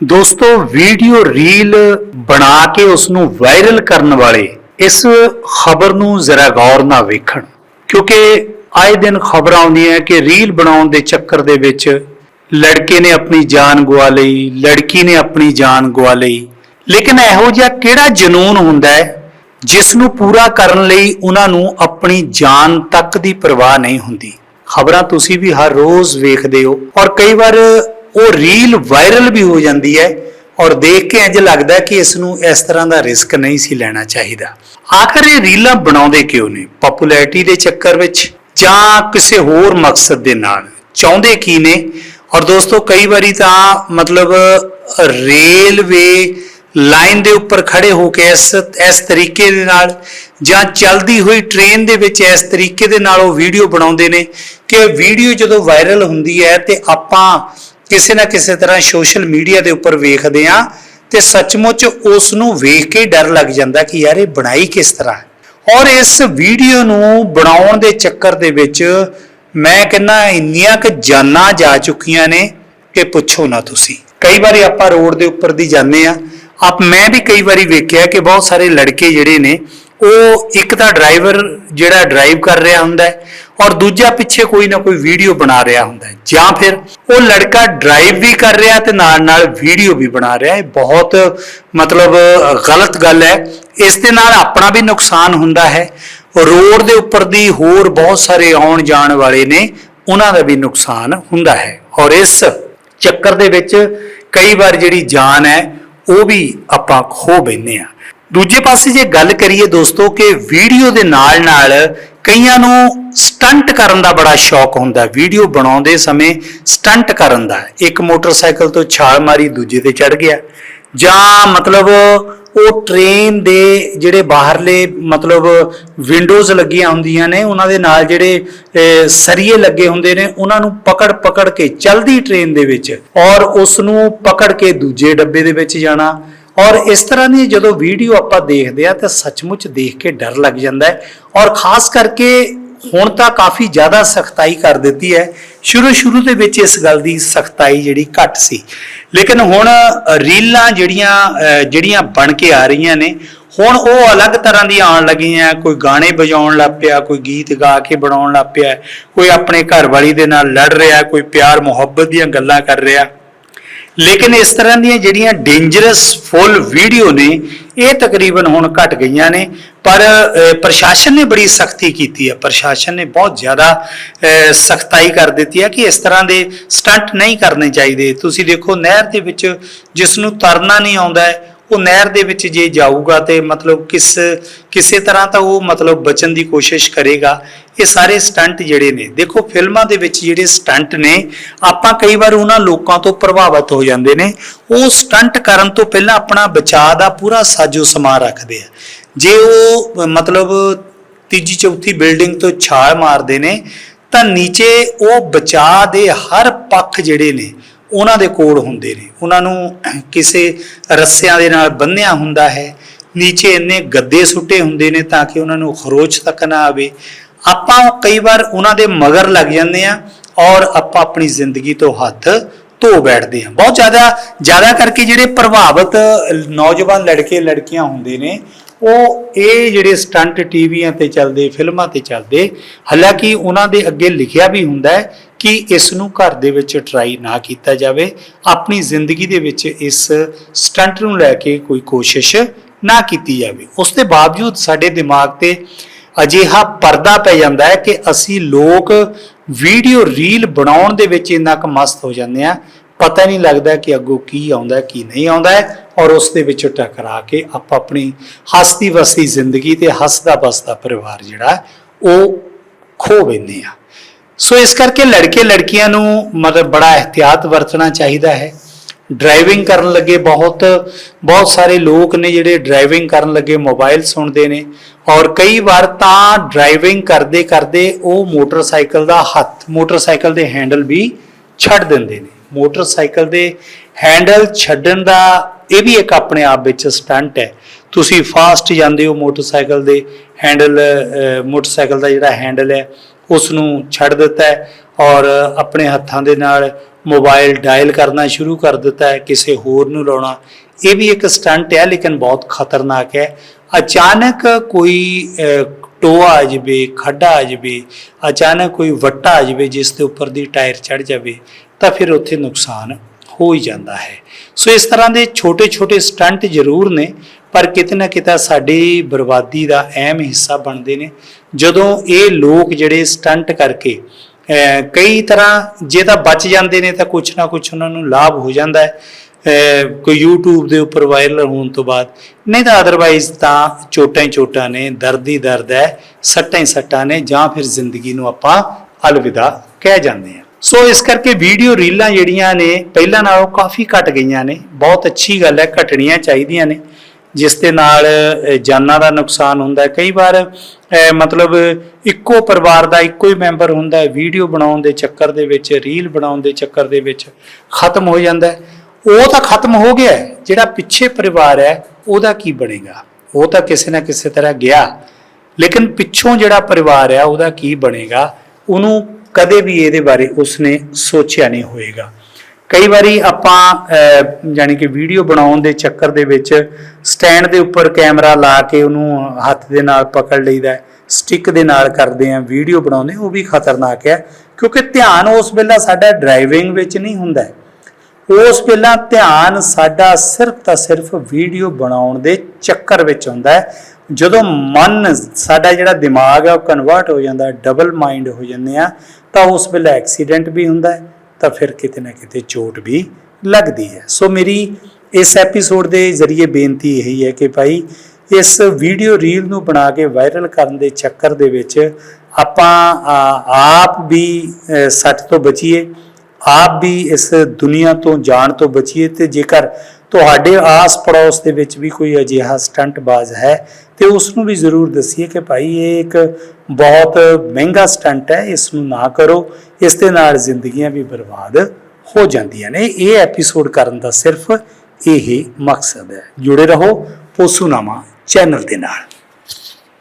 ਦੋਸਤੋ video reel ਬਣਾ ਕੇ ਉਸ ਨੂੰ ਵਾਇਰਲ ਕਰਨ ਵਾਲੇ ਇਸ ਖਬਰ ਨੂੰ ਜ਼ਰਾ ਗੌਰ ਨਾਲ ਵੇਖਣ। ਕਿਉਂਕਿ ਆਏ ਦਿਨ ਖਬਰਾਂ ਆਉਂਦੀਆਂ ਕਿ ਰੀਲ ਬਣਾਉਣ ਦੇ ਚੱਕਰ ਦੇ ਵਿੱਚ ਲੜਕੇ ਨੇ ਆਪਣੀ ਜਾਨ ਗਵਾ ਲਈ, ਲੜਕੀ ਨੇ ਆਪਣੀ ਜਾਨ ਗਵਾ ਲਈ। ਲੇਕਿਨ ਇਹੋ ਜਿਹਾ ਕਿਹੜਾ ਜਨੂਨ ਹੁੰਦਾ ਹੈ ਜਿਸ ਨੂੰ ਪੂਰਾ ਕਰਨ ਲਈ ਉਹਨਾਂ ਨੂੰ ਆਪਣੀ ਜਾਨ ਤੱਕ ਦੀ ਪਰਵਾਹ ਨਹੀਂ ਹੁੰਦੀ? ਖਬਰਾਂ ਤੁਸੀਂ ਵੀ ਹਰ ਰੋਜ਼ ਵੇਖਦੇ ਹੋ ਔਰ ਕਈ ਵਾਰ ਉਹ ਰੀਲ ਵਾਇਰਲ ਵੀ ਹੋ ਜਾਂਦੀ ਹੈ ਔਰ ਦੇਖ ਕੇ ਇੰਜ ਲੱਗਦਾ ਕਿ ਇਸ ਨੂੰ ਇਸ ਤਰ੍ਹਾਂ ਦਾ ਰਿਸਕ ਨਹੀਂ ਸੀ ਲੈਣਾ ਚਾਹੀਦਾ। ਆਖਰ ਇਹ ਰੀਲਾਂ ਬਣਾਉਂਦੇ ਕਿਉਂ ਨੇ? ਪਪੂਲੈਰਿਟੀ ਦੇ ਚੱਕਰ ਵਿੱਚ ਜਾਂ ਕਿਸੇ ਹੋਰ ਮਕਸਦ ਦੇ ਨਾਲ? ਚਾਹੁੰਦੇ ਕੀ ਨੇ? ਔਰ ਦੋਸਤੋ, ਕਈ ਵਾਰੀ ਤਾਂ ਮਤਲਬ ਰੇਲਵੇ ਲਾਈਨ ਦੇ ਉੱਪਰ ਖੜੇ ਹੋ ਕੇ ਇਸ ਇਸ ਤਰੀਕੇ ਦੇ ਨਾਲ ਜਾਂ ਚੱਲਦੀ ਹੋਈ ਟ੍ਰੇਨ ਦੇ ਵਿੱਚ ਇਸ ਤਰੀਕੇ ਦੇ ਨਾਲ ਉਹ ਵੀਡੀਓ ਬਣਾਉਂਦੇ ਨੇ ਕਿ ਵੀਡੀਓ ਜਦੋਂ ਵਾਇਰਲ ਹੁੰਦੀ ਹੈ ਤੇ ਆਪਾਂ ਕਿਸੇ ਨਾ ਕਿਸੇ ਤਰ੍ਹਾਂ ਸੋਸ਼ਲ ਮੀਡੀਆ ਦੇ ਉੱਪਰ ਵੇਖਦੇ ਆ ਤੇ ਸੱਚਮੁੱਚ ਉਸ ਨੂੰ ਵੇਖ ਕੇ ਡਰ ਲੱਗ ਜਾਂਦਾ ਕਿ ਯਾਰ ਇਹ ਬਣਾਈ ਕਿਸ ਤਰ੍ਹਾਂ ਔਰ ਇਸ ਵੀਡੀਓ ਨੂੰ ਬਣਾਉਣ ਦੇ ਚੱਕਰ ਦੇ ਵਿੱਚ ਮੈਂ ਕਹਿੰਦਾ ਇੰਨੀਆਂ ਕਿ ਜਾਨਾਂ ਜਾ ਚੁੱਕੀਆਂ ਨੇ ਕਿ ਪੁੱਛੋ ਨਾ ਤੁਸੀਂ। ਕਈ ਵਾਰੀ ਆਪਾਂ ਰੋਡ ਦੇ ਉੱਪਰ ਦੀ ਜਾਂਦੇ ਆ ਆਪ ਮੈਂ ਵੀ ਕਈ ਵਾਰੀ ਵੇਖਿਆ ਕਿ ਬਹੁਤ ਸਾਰੇ ਲੜਕੇ ਜਿਹੜੇ ਨੇ ਉਹ ਇੱਕ ਤਾਂ ਡਰਾਈਵਰ ਜਿਹੜਾ ਡਰਾਈਵ ਕਰ ਰਿਹਾ ਹੁੰਦਾ ਔਰ ਦੂਜਾ ਪਿੱਛੇ ਕੋਈ ਨਾ ਕੋਈ ਵੀਡੀਓ ਬਣਾ ਰਿਹਾ ਹੁੰਦਾ ਜਾਂ ਫਿਰ ਉਹ ਲੜਕਾ ਡਰਾਈਵ ਵੀ ਕਰ ਰਿਹਾ ਤੇ ਨਾਲ ਨਾਲ ਵੀਡੀਓ ਵੀ ਬਣਾ ਰਿਹਾ ਇਹ ਬਹੁਤ ਮਤਲਬ ਗਲਤ ਗੱਲ ਹੈ। ਇਸ ਦੇ ਨਾਲ ਆਪਣਾ ਵੀ ਨੁਕਸਾਨ ਹੁੰਦਾ ਹੈ। ਰੋਡ ਦੇ ਉੱਪਰ ਦੀ ਹੋਰ ਬਹੁਤ ਸਾਰੇ ਆਉਣ ਜਾਣ ਵਾਲੇ ਨੇ, ਉਹਨਾਂ ਦਾ ਵੀ ਨੁਕਸਾਨ ਹੁੰਦਾ ਹੈ। ਔਰ ਇਸ ਚੱਕਰ ਦੇ ਵਿੱਚ ਕਈ ਵਾਰ ਜਿਹੜੀ ਜਾਨ ਹੈ, ਉਹ ਵੀ ਆਪਾਂ ਖੋ ਬੈਨੇ ਆ ਦੂਜੇ ਪਾਸੇ ਜੇ ਗੱਲ ਕਰੀਏ ਦੋਸਤੋ ਕਿ ਵੀਡੀਓ ਦੇ ਨਾਲ ਨਾਲ ਕਈਆਂ ਨੂੰ ਸਟੰਟ ਕਰਨ ਦਾ ਬੜਾ ਸ਼ੌਕ ਹੁੰਦਾ ਵੀਡੀਓ ਬਣਾਉਂਦੇ ਸਮੇਂ ਸਟੰਟ ਕਰਨ ਦਾ ਇੱਕ ਮੋਟਰਸਾਈਕਲ ਤੋਂ ਛਾਲ ਮਾਰੀ, ਦੂਜੇ ਤੇ ਚੜ ਗਿਆ। ਜਾਂ ਮਤਲਬ ਉਹ ਟ੍ਰੇਨ ਦੇ ਜਿਹੜੇ ਬਾਹਰਲੇ ਮਤਲਬ ਵਿੰਡੋਜ਼ ਲੱਗੀਆਂ ਹੁੰਦੀਆਂ ਨੇ, ਉਹਨਾਂ ਦੇ ਨਾਲ ਜਿਹੜੇ ਸਰੀਏ ਲੱਗੇ ਹੁੰਦੇ ਨੇ, ਉਹਨਾਂ ਨੂੰ ਪਕੜ ਪਕੜ ਕੇ ਚਲਦੀ ਟ੍ਰੇਨ ਦੇ ਵਿੱਚ ਔਰ ਉਸ ਨੂੰ ਪਕੜ ਕੇ ਦੂਜੇ ਡੱਬੇ ਦੇ ਵਿੱਚ ਜਾਣਾ। ਔਰ ਇਸ ਤਰ੍ਹਾਂ ਦੀ ਜਦੋਂ ਵੀਡੀਓ ਆਪਾਂ ਦੇਖਦੇ ਆ ਤਾਂ ਸੱਚਮੁੱਚ ਦੇਖ ਕੇ ਡਰ ਲੱਗ ਜਾਂਦਾ ਹੈ। ਔਰ ਖਾਸ ਕਰਕੇ ਹੁਣ ਤਾਂ ਕਾਫੀ ਜ਼ਿਆਦਾ ਸਖਤਾਈ ਕਰ ਦਿੱਤੀ ਹੈ। ਸ਼ੁਰੂ ਸ਼ੁਰੂ ਦੇ ਵਿੱਚ ਇਸ ਗੱਲ ਦੀ ਸਖਤਾਈ ਜਿਹੜੀ ਘੱਟ ਸੀ। ਲੇਕਿਨ ਹੁਣ ਰੀਲਾਂ ਜਿਹੜੀਆਂ ਜਿਹੜੀਆਂ ਬਣ ਕੇ ਆ ਰਹੀਆਂ ਨੇ, ਹੁਣ ਉਹ ਅਲੱਗ ਤਰ੍ਹਾਂ ਦੀਆਂ ਆਉਣ ਲੱਗੀਆਂ ਕੋਈ ਗਾਣੇ ਵਜਾਉਣ ਲੱਗ ਪਿਆ, ਕੋਈ ਗੀਤ ਗਾ ਕੇ ਬਣਾਉਣ ਲੱਗ ਪਿਆ ਕੋਈ ਆਪਣੇ ਘਰ ਵਾਲੀ ਦੇ ਨਾਲ ਲੜ ਰਿਹਾ ਕੋਈ ਪਿਆਰ ਮੁਹੱਬਤ ਦੀਆਂ ਗੱਲਾਂ ਕਰ ਰਿਹਾ ਲੇਕਿਨ ਇਸ ਤਰ੍ਹਾਂ ਦੀਆਂ ਜਿਹੜੀਆਂ ਡੇਂਜਰਸ ਫੁੱਲ ਵੀਡੀਓ ਨੇ, ਇਹ ਤਕਰੀਬਨ ਹੁਣ ਘਟ ਗਈਆਂ ਨੇ। ਪਰ ਪ੍ਰਸ਼ਾਸਨ ਨੇ ਬੜੀ ਸਖਤੀ ਕੀਤੀ ਹੈ ਪ੍ਰਸ਼ਾਸਨ ਨੇ ਬਹੁਤ ਜ਼ਿਆਦਾ ਸਖਤਾਈ ਕਰ ਦਿੱਤੀ ਹੈ ਕਿ ਇਸ ਤਰ੍ਹਾਂ ਦੇ ਸਟੰਟ ਨਹੀਂ ਕਰਨੇ ਚਾਹੀਦੇ। ਤੁਸੀਂ ਦੇਖੋ ਨਹਿਰ ਦੇ ਵਿੱਚ ਜਿਸ ਨੂੰ ਤਰਨਾ ਨਹੀਂ ਆਉਂਦਾ ਹੈ ਉਹ ਨਹਿਰ ਦੇ ਵਿੱਚ ਜੇ ਜਾਊਗਾ ਤੇ ਮਤਲਬ ਕਿਸ, ਕਿਸੇ ਤਰ੍ਹਾਂ ਤਾਂ ਉਹ ਮਤਲਬ ਬਚਣ ਦੀ ਕੋਸ਼ਿਸ਼ ਕਰੇਗਾ। ਇਹ ਸਾਰੇ ਸਟੰਟ ਜਿਹੜੇ ਨੇ, ਦੇਖੋ ਫਿਲਮਾਂ ਦੇ ਵਿੱਚ ਜਿਹੜੇ ਸਟੰਟ ਨੇ, ਆਪਾਂ ਕਈ ਵਾਰ ਉਹਨਾਂ ਲੋਕਾਂ ਤੋਂ ਪ੍ਰਭਾਵਿਤ ਹੋ ਜਾਂਦੇ ਨੇ। ਉਹ ਸਟੰਟ ਕਰਨ ਤੋਂ ਪਹਿਲਾਂ ਆਪਣਾ ਬਚਾਅ ਦਾ ਪੂਰਾ ਸਾਜੋ ਸਮਾਨ ਰੱਖਦੇ ਆ। ਜੇ ਉਹ ਮਤਲਬ ਤੀਜੀ ਚੌਥੀ ਬਿਲਡਿੰਗ ਤੋਂ ਛਾਲ ਮਾਰਦੇ ਨੇ, ਤਾਂ ਨੀਚੇ ਉਹ ਬਚਾਅ ਦੇ ਹਰ ਪੱਖ ਜਿਹੜੇ ਨੇ ਉਹਨਾਂ ਦੇ ਕੋਲ ਹੁੰਦੇ ਨੇ। ਉਹਨਾਂ ਨੂੰ ਕਿਸੇ ਰੱਸਿਆਂ ਦੇ ਨਾਲ ਬੰਨਿਆ ਹੁੰਦਾ ਹੈ। ਨੀਚੇ ਇੰਨੇ ਗੱਦੇ ਸੁੱਟੇ ਹੁੰਦੇ ਨੇ ਤਾਂ ਕਿ ਉਹਨਾਂ ਨੂੰ ਖਰੋਚ ਤੱਕ ਨਾ ਆਵੇ। ਆਪਾਂ ਕਈ ਵਾਰ ਉਹਨਾਂ ਦੇ ਮਗਰ ਲੱਗ ਜਾਂਦੇ ਆ ਔਰ ਆਪਾਂ ਆਪਣੀ ਜ਼ਿੰਦਗੀ ਤੋਂ ਹੱਥ ਧੋ ਬੈਠਦੇ ਆ ਬਹੁਤ ਜ਼ਿਆਦਾ ਜ਼ਿਆਦਾ ਕਰਕੇ ਜਿਹੜੇ ਪ੍ਰਭਾਵਿਤ ਨੌਜਵਾਨ ਲੜਕੇ, ਲੜਕੀਆਂ ਹੁੰਦੇ ਨੇ, ਉਹ ਇਹ ਜਿਹੜੇ ਸਟੰਟ ਟੀਵੀਆਂ ਤੇ ਚੱਲਦੇ, ਫਿਲਮਾਂ ਤੇ ਚੱਲਦੇ, ਹਾਲਾਂਕਿ ਉਹਨਾਂ ਦੇ ਅੱਗੇ ਲਿਖਿਆ ਵੀ ਹੁੰਦਾ ਹੈ ਕਿ ਇਸ ਨੂੰ ਘਰ ਦੇ ਵਿੱਚ ਟਰਾਈ ਨਾ ਕੀਤਾ ਜਾਵੇ, ਆਪਣੀ ਜ਼ਿੰਦਗੀ ਦੇ ਵਿੱਚ ਇਸ ਸਟੰਟ ਨੂੰ ਲੈ ਕੇ ਕੋਈ ਕੋਸ਼ਿਸ਼ ਨਾ ਕੀਤੀ ਜਾਵੇ। ਉਸ ਦੇ ਬਾਵਜੂਦ ਸਾਡੇ ਦਿਮਾਗ ਤੇ ਅਜਿਹਾ ਪਰਦਾ ਪੈ ਜਾਂਦਾ ਹੈ ਕਿ ਅਸੀਂ ਲੋਕ ਵੀਡੀਓ ਰੀਲ ਬਣਾਉਣ ਦੇ ਵਿੱਚ ਇੰਨਾ ਕੁ ਮਸਤ ਹੋ ਜਾਂਦੇ ਆ ਪਤਾ ਨਹੀਂ ਲੱਗਦਾ ਕਿ ਅੱਗੋਂ ਕੀ ਆਉਂਦਾ ਕੀ ਨਹੀਂ ਆਉਂਦਾ ਔਰ ਉਸ ਦੇ ਵਿੱਚ ਟਕਰਾ ਕੇ ਆਪਾਂ ਆਪਣੀ ਹੱਸਦੀ ਵਸਦੀ ਜ਼ਿੰਦਗੀ ਤੇ ਹੱਸਦਾ ਬਸਦਾ ਪਰਿਵਾਰ ਜਿਹੜਾ ਉਹ ਖੋ ਬੈਂਦੇ ਆ ਸੋ ਇਸ ਕਰਕੇ ਲੜਕੇ ਲੜਕੀਆਂ ਨੂੰ ਮਤਲਬ ਬੜਾ ਇhtiyat ਵਰਤਣਾ ਚਾਹੀਦਾ ਹੈ। ਡਰਾਈਵਿੰਗ ਕਰਨ ਲੱਗੇ ਬਹੁਤ ਬਹੁਤ ਸਾਰੇ ਲੋਕ ਨੇ ਜਿਹੜੇ ਡਰਾਈਵਿੰਗ ਕਰਨ ਲੱਗੇ ਮੋਬਾਈਲ ਸੁਣਦੇ ਨੇ। ਔਰ ਕਈ ਵਾਰ ਤਾਂ ਡਰਾਈਵਿੰਗ ਕਰਦੇ ਕਰਦੇ ਉਹ ਮੋਟਰਸਾਈਕਲ ਦਾ ਹੱਥ, ਮੋਟਰਸਾਈਕਲ ਦੇ ਹੈਂਡਲ ਵੀ ਛੱਡ ਦਿੰਦੇ ਨੇ। ਮੋਟਰਸਾਈਕਲ ਦੇ ਹੈਂਡਲ ਛੱਡਣ ਦਾ ਇਹ ਵੀ ਇੱਕ ਆਪਣੇ ਆਪ ਵਿੱਚ ਸਟੰਟ ਹੈ। ਤੁਸੀਂ ਫਾਸਟ ਜਾਂਦੇ ਹੋ ਮੋਟਰਸਾਈਕਲ ਦੇ ਹੈਂਡਲ ਮੋਟਰਸਾਈਕਲ ਦਾ ਜਿਹੜਾ ਹੈਂਡਲ ਹੈ ਉਸ ਨੂੰ ਛੱਡ ਦਿੱਤਾ ਔਰ ਆਪਣੇ ਹੱਥਾਂ ਦੇ ਨਾਲ ਮੋਬਾਈਲ ਡਾਇਲ ਕਰਨਾ ਸ਼ੁਰੂ ਕਰ ਦਿੱਤਾ ਹੈ, ਕਿਸੇ ਹੋਰ ਨੂੰ ਲਾਉਣਾ। ਇਹ ਵੀ ਇੱਕ ਸਟੰਟ ਹੈ, ਲੇਕਿਨ ਬਹੁਤ ਖਤਰਨਾਕ ਹੈ। ਅਚਾਨਕ ਕੋਈ ਟੋਆ ਆ ਜਾਵੇ, ਖੱਡਾ ਆ ਜਾਵੇ, ਅਚਾਨਕ ਕੋਈ ਵੱਟਾ ਆ ਜਾਵੇ, ਜਿਸ ਦੇ ਉੱਪਰ ਦੀ ਟਾਇਰ ਚੜ ਜਾਵੇ, ਤਾਂ ਫਿਰ ਉੱਥੇ ਨੁਕਸਾਨ ਹੋ ਹੀ ਜਾਂਦਾ ਹੈ। ਸੋ ਇਸ ਤਰ੍ਹਾਂ ਦੇ ਛੋਟੇ-ਛੋਟੇ ਸਟੰਟ ਜ਼ਰੂਰ ਨੇ, ਪਰ ਕਿਤੇ ਨਾ ਕਿਤੇ ਸਾਡੀ ਬਰਬਾਦੀ ਦਾ ਅਹਿਮ ਹਿੱਸਾ ਬਣਦੇ ਨੇ। ਜਦੋਂ ਇਹ ਲੋਕ ਜਿਹੜੇ ਸਟੰਟ ਕਰਕੇ ਕਈ ਤਰ੍ਹਾਂ ਜੇ ਤਾਂ ਬਚ ਜਾਂਦੇ ਨੇ ਤਾਂ ਕੁਝ ਨਾ ਕੁਝ ਉਹਨਾਂ ਨੂੰ ਲਾਭ ਹੋ ਜਾਂਦਾ ਹੈ। ਕੋਈ YouTube ਦੇ ਉੱਪਰ ਵਾਇਰਲ ਹੋਣ ਤੋਂ ਬਾਅਦ। ਨਹੀਂ ਤਾਂ ਅਦਰਵਾਈਜ਼ ਤਾਂ ਚੋਟਾਂ ਹੀ ਚੋਟਾਂ ਨੇ, ਦਰਦ ਹੀ ਦਰਦ ਹੈ, ਸੱਟਾਂ ਹੀ ਸੱਟਾਂ ਨੇ, ਜਾਂ ਫਿਰ ਜ਼ਿੰਦਗੀ ਨੂੰ ਆਪਾਂ ਅਲਵਿਦਾ ਕਹਿ ਜਾਂਦੇ ਹਾਂ। ਸੋ ਇਸ ਕਰਕੇ ਵੀਡੀਓ ਰੀਲਾਂ ਜਿਹੜੀਆਂ ਨੇ, ਪਹਿਲਾਂ ਨਾਲੋਂ ਕਾਫੀ ਘਟ ਗਈਆਂ ਨੇ। ਬਹੁਤ ਅੱਛੀ ਗੱਲ ਹੈ, ਘਟਣੀਆਂ ਚਾਹੀਦੀਆਂ ਨੇ। ਜਿਸ ਦੇ ਨਾਲ ਜਾਨਾਂ ਦਾ ਨੁਕਸਾਨ ਹੁੰਦਾ ਹੈ। ਕਈ ਵਾਰ ਮਤਲਬ ਇੱਕੋ ਪਰਿਵਾਰ ਦਾ ਇੱਕੋ ਹੀ ਮੈਂਬਰ ਹੁੰਦਾ ਹੈ। ਵੀਡੀਓ ਬਣਾਉਣ ਦੇ ਚੱਕਰ ਦੇ ਵਿੱਚ ਰੀਲ ਬਣਾਉਣ ਦੇ ਚੱਕਰ ਦੇ ਵਿੱਚ ਖਤਮ ਹੋ ਜਾਂਦਾ ਹੈ। ਉਹ ਤਾਂ ਖਤਮ ਹੋ ਗਿਆ ਜਿਹੜਾ ਪਿੱਛੇ ਪਰਿਵਾਰ ਹੈ, ਉਹਦਾ ਕੀ ਬਣੇਗਾ? ਉਹ ਤਾਂ ਕਿਸੇ ਨਾ ਕਿਸੇ ਤਰ੍ਹਾਂ ਗਿਆ। ਲੇਕਿਨ ਪਿੱਛੋਂ ਜਿਹੜਾ ਪਰਿਵਾਰ ਹੈ, ਉਹਦਾ ਕੀ ਬਣੇਗਾ? ਉਹਨੂੰ ਕਦੇ ਵੀ ਇਹਦੇ ਬਾਰੇ ਉਸਨੇ ਸੋਚਿਆ ਨਹੀਂ ਹੋਏਗਾ। ਕਈ ਵਾਰੀ ਆਪਾਂ ਅਹ, ਯਾਨੀ ਕਿ ਵੀਡੀਓ ਬਣਾਉਣ ਦੇ ਚੱਕਰ ਦੇ ਵਿੱਚ ਸਟੈਂਡ ਦੇ ਉੱਪਰ ਕੈਮਰਾ ਲਾ ਕੇ ਉਹਨੂੰ ਹੱਥ ਦੇ ਨਾਲ ਪਕੜ ਲਈਦਾ ਹੈ ਸਟਿੱਕ ਦੇ ਨਾਲ ਕਰਦੇ ਆ ਵੀਡੀਓ ਬਣਾਉਂਦੇ ਉਹ ਵੀ ਖਤਰਨਾਕ ਹੈ। ਕਿਉਂਕਿ ਧਿਆਨ ਉਸ ਵੇਲੇ ਸਾਡਾ ਡਰਾਈਵਿੰਗ ਵਿੱਚ ਨਹੀਂ ਹੁੰਦਾ ਉਸ ਵੇਲਾ ਧਿਆਨ ਸਾਡਾ ਸਿਰਫ ਤਾਂ ਸਿਰਫ ਵੀਡੀਓ ਬਣਾਉਣ ਦੇ ਚੱਕਰ ਵਿੱਚ ਹੁੰਦਾ ਹੈ। ਜਦੋਂ ਮਨ ਸਾਡਾ ਜਿਹੜਾ ਦਿਮਾਗ ਹੈ ਉਹ ਕਨਵਰਟ ਹੋ ਜਾਂਦਾ ਡਬਲ ਮਾਈਂਡ ਹੋ ਜਾਂਦੇ ਆ, ਤਾਂ ਉਸ ਵੇਲੇ ਐਕਸੀਡੈਂਟ ਵੀ ਹੁੰਦਾ ਹੈ, ਤਾਂ ਫਿਰ ਕਿਤੇ ਨਾ ਕਿਤੇ ਚੋਟ ਵੀ ਲੱਗਦੀ ਹੈ। ਸੋ ਮੇਰੀ ਇਸ ਐਪੀਸੋਡ ਦੇ ਜ਼ਰੀਏ ਬੇਨਤੀ ਇਹੀ ਹੈ ਕਿ ਭਾਈ, ਇਸ ਵੀਡੀਓ ਰੀਲ ਨੂੰ ਬਣਾ ਕੇ ਵਾਇਰਲ ਕਰਨ ਦੇ ਚੱਕਰ ਦੇ ਵਿੱਚ ਆਪਾਂ ਆਪ ਵੀ ਸੱਟ ਤੋਂ ਬਚੀਏ। ਆਪ ਵੀ ਇਸ ਦੁਨੀਆ ਤੋਂ ਜਾਣ ਤੋਂ ਬਚੀਏ ਤੇ ਜੇਕਰ ਤੁਹਾਡੇ ਆਸ ਪੜੋਸ ਦੇ ਵਿੱਚ ਵੀ ਕੋਈ ਅਜਿਹਾ ਸਟੰਟਬਾਜ਼ ਹੈ ਤੇ ਉਸ ਨੂੰ ਵੀ ਜ਼ਰੂਰ ਦੱਸੀਏ ਕਿ ਭਾਈ ਇਹ ਇੱਕ ਬਹੁਤ ਮਹਿੰਗਾ ਸਟੰਟ ਹੈ ਇਸ ਨੂੰ ਨਾ ਕਰੋ, ਇਸ ਦੇ ਨਾਲ ਜ਼ਿੰਦਗੀਆਂ ਵੀ ਬਰਬਾਦ ਹੋ ਜਾਂਦੀਆਂ ਨੇ। ਇਹ ਐਪੀਸੋਡ ਕਰਨ ਦਾ ਸਿਰਫ ਇਹ ਮਕਸਦ ਹੈ। ਜੁੜੇ ਰਹੋ ਪੋਸੂਨਾਮਾ ਚੈਨਲ ਦੇ ਨਾਲ।